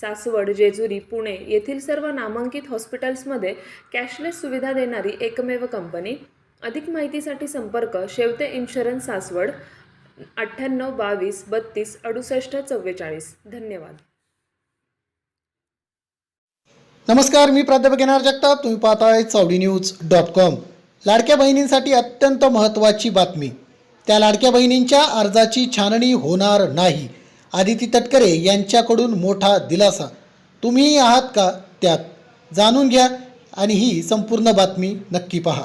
सासवड जेजुरी पुणे येथील सर्व नामांकित हॉस्पिटल्समध्ये कॅशलेस सुविधा देणारी एकमेव कंपनी. अधिक माहितीसाठी संपर्क शेवते इन्शुरन्स सासवड अठ्ठ्याण्णव बावीस बत्तीस अडुसष्ट चव्वेचाळीस. धन्यवाद. नमस्कार मी प्राध्यापक येणार जगताप. तुम्ही पाहताय चावडी न्यूज डॉट कॉम. लाडक्या बहिणींसाठी अत्यंत महत्त्वाची बातमी. त्या लाडक्या बहिणींच्या अर्जाची छाननी होणार नाही. आदिती तटकरे यांच्याकडून मोठा दिलासा. तुम्हीही आहात का त्यात? जाणून घ्या आणि ही संपूर्ण बातमी नक्की पहा.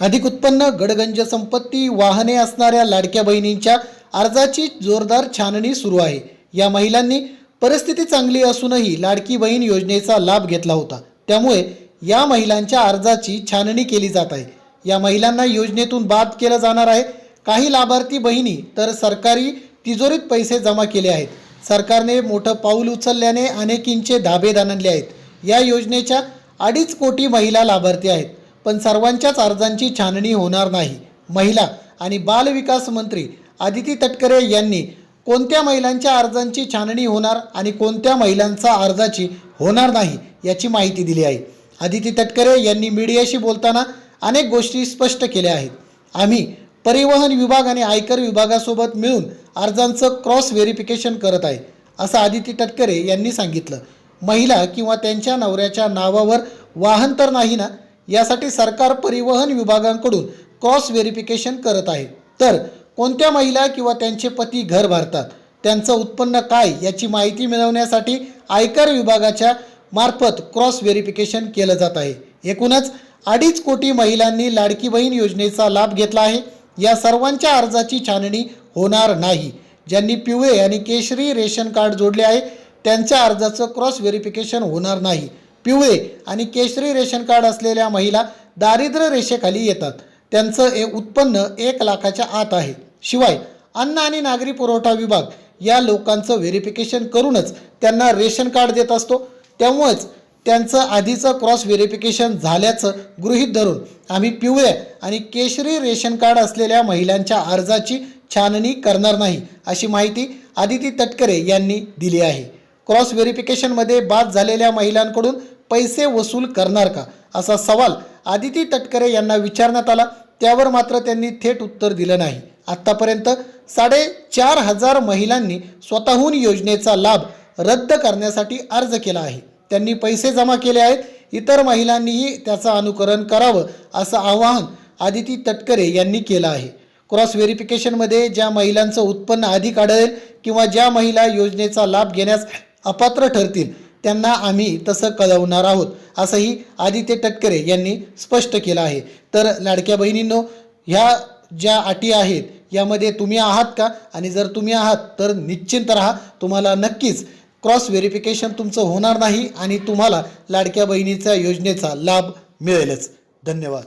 अधिक उत्पन्न गडगंज संपत्ती वाहने असणाऱ्या लाडक्या बहिणींच्या अर्जाची जोरदार छाननी सुरू आहे. या महिलांनी परिस्थिती चांगली असूनही लाडकी बहीण योजनेचा लाभ घेतला होता. त्यामुळे या महिलांच्या अर्जाची छाननी केली जात आहे. या महिलांना योजनेतून बाद केलं जाणार आहे. काही लाभार्थी बहिणी तर सरकारी तिजोरीत पैसे जमा केले आहेत. सरकारने मोठं पाऊल उचलल्याने अनेकींचे धाबे दानले आहेत. या योजनेच्या अडीच कोटी महिला लाभार्थी आहेत. पण सर्वांच्याच अर्जांची छाननी होणार नाही. महिला आणि बालविकास मंत्री आदिती तटकरे यांनी कोणत्या महिलांच्या अर्जांची छाननी होणार आणि कोणत्या महिलांचा अर्जाची होणार नाही याची माहिती दिली आहे. आदिती तटकरे यांनी मीडियाशी बोलताना अनेक गोष्टी स्पष्ट केल्या आहेत. आम्ही परिवहन विभाग आणि आयकर विभागासोबत मिळून अर्जांचं क्रॉस व्हेरिफिकेशन करत आहे असं आदिती तटकरे यांनी सांगितलं. महिला किंवा त्यांच्या नवऱ्याच्या नावावर वाहन तर नाही ना? यासाठी सरकार परिवहन विभागांकडून क्रॉस व्हेरिफिकेशन करत आहे. तर कोणत्या महिला किंवा त्यांचे पती घर भरतात? त्यांचं उत्पन्न काय? याची माहिती मिळवण्यासाठी आयकर विभागाच्या मार्फत क्रॉस व्हेरिफिकेशन केलं जात आहे. एकूणच अडीच कोटी महिलांनी लाडकी बहीण योजनेचा लाभ घेतला आहे. या सर्वांच्या अर्जाची छाननी होणार नाही. ज्यांनी पिवळे आणि केशरी रेशन कार्ड जोडले आहे त्यांच्या अर्जाचं क्रॉस व्हेरिफिकेशन होणार नाही. पिवळे आणि केशरी रेशन कार्ड असलेल्या महिला दारिद्र्य रेषेखाली येतात. त्यांचं ए उत्पन्न एक लाखाच्या आत आहे. शिवाय अन्न आणि नागरी पुरवठा विभाग या लोकांचं व्हेरिफिकेशन करूनच त्यांना रेशन कार्ड देत असतो. त्यामुळेच त्यांचं आधीचं क्रॉस व्हेरिफिकेशन झाल्याचं गृहीत धरून आम्ही पिवळ्या आणि केशरी रेशन कार्ड असलेल्या महिलांच्या अर्जाची छाननी करणार नाही अशी माहिती आदिती तटकरे यांनी दिली आहे. क्रॉस व्हेरिफिकेशनमध्ये बाद झालेल्या महिलांकडून पैसे वसूल करणार का असा सवाल आदिती तटकरे यांना विचारण्यात आला. त्यावर मात्र त्यांनी थेट उत्तर दिलं नाही. आत्तापर्यंत साडेचार हजार महिलांनी स्वतःहून योजनेचा लाभ रद्द करण्यासाठी अर्ज केला आहे. त्यांनी पैसे जमा केले आहेत. इतर महिलांनीही त्याचं अनुकरण करावं असं आवाहन आदिती तटकरे यांनी केलं आहे. क्रॉस व्हेरिफिकेशनमध्ये ज्या महिलांचं उत्पन्न अधिक आढळेल किंवा ज्या महिला योजनेचा लाभ घेण्यास अपात्र ठरतील त्यांना आम्ही तसं कळवणार आहोत असंही आदित्य तटकरे यांनी स्पष्ट केलं आहे. तर लाडक्या बहिणींनो ह्या ज्या अटी आहेत यामध्ये तुम्ही आहात का? आणि जर तुम्ही आहात तर निश्चिंत राहा. तुम्हाला नक्कीच क्रॉस व्हेरिफिकेशन तुमचं होणार नाही आणि तुम्हाला लाडक्या बहिणीच्या योजनेचा लाभ मिळेलच. धन्यवाद.